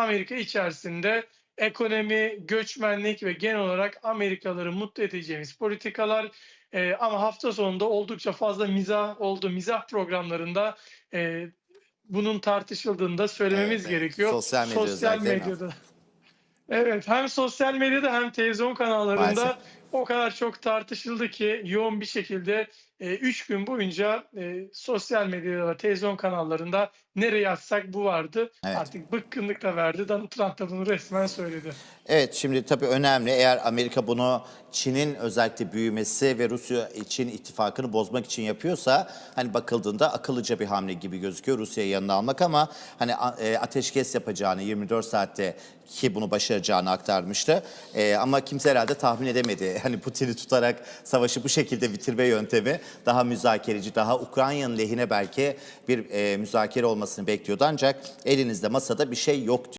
Amerika içerisinde ekonomi, göçmenlik ve genel olarak Amerikalıları mutlu edeceğimiz politikalar. Eee, ama hafta sonunda oldukça fazla mizah oldu. Mizah programlarında, eee, bunun tartışıldığını da söylememiz Evet, gerekiyor. sosyal medya Sosyal medyada. Evet, hem sosyal medyada hem televizyon kanallarında Maalesef. O kadar çok tartışıldı ki yoğun bir şekilde, eee, 3 gün boyunca, eee, sosyal medyada ve televizyon kanallarında nereye atsak bu vardı. Evet. Artık bıkkınlık da verdi. Donald Trump da bunu resmen söyledi. Evet şimdi tabii önemli eğer Amerika bunu Çin'in özellikle büyümesi ve Rusya Çin ittifakını bozmak için yapıyorsa hani bakıldığında akıllıca bir hamle gibi gözüküyor Rusya'yı yanına almak ama hani e, ateşkes yapacağını 24 saatte ki bunu başaracağını aktarmıştı. E, ama kimse herhalde tahmin edemedi. Hani Putin'i tutarak savaşı bu şekilde bitirme yöntemi daha müzakereci, daha Ukrayna'nın lehine belki bir e, müzakere olmasını bekliyordu. Ancak elinizde masada bir şey yok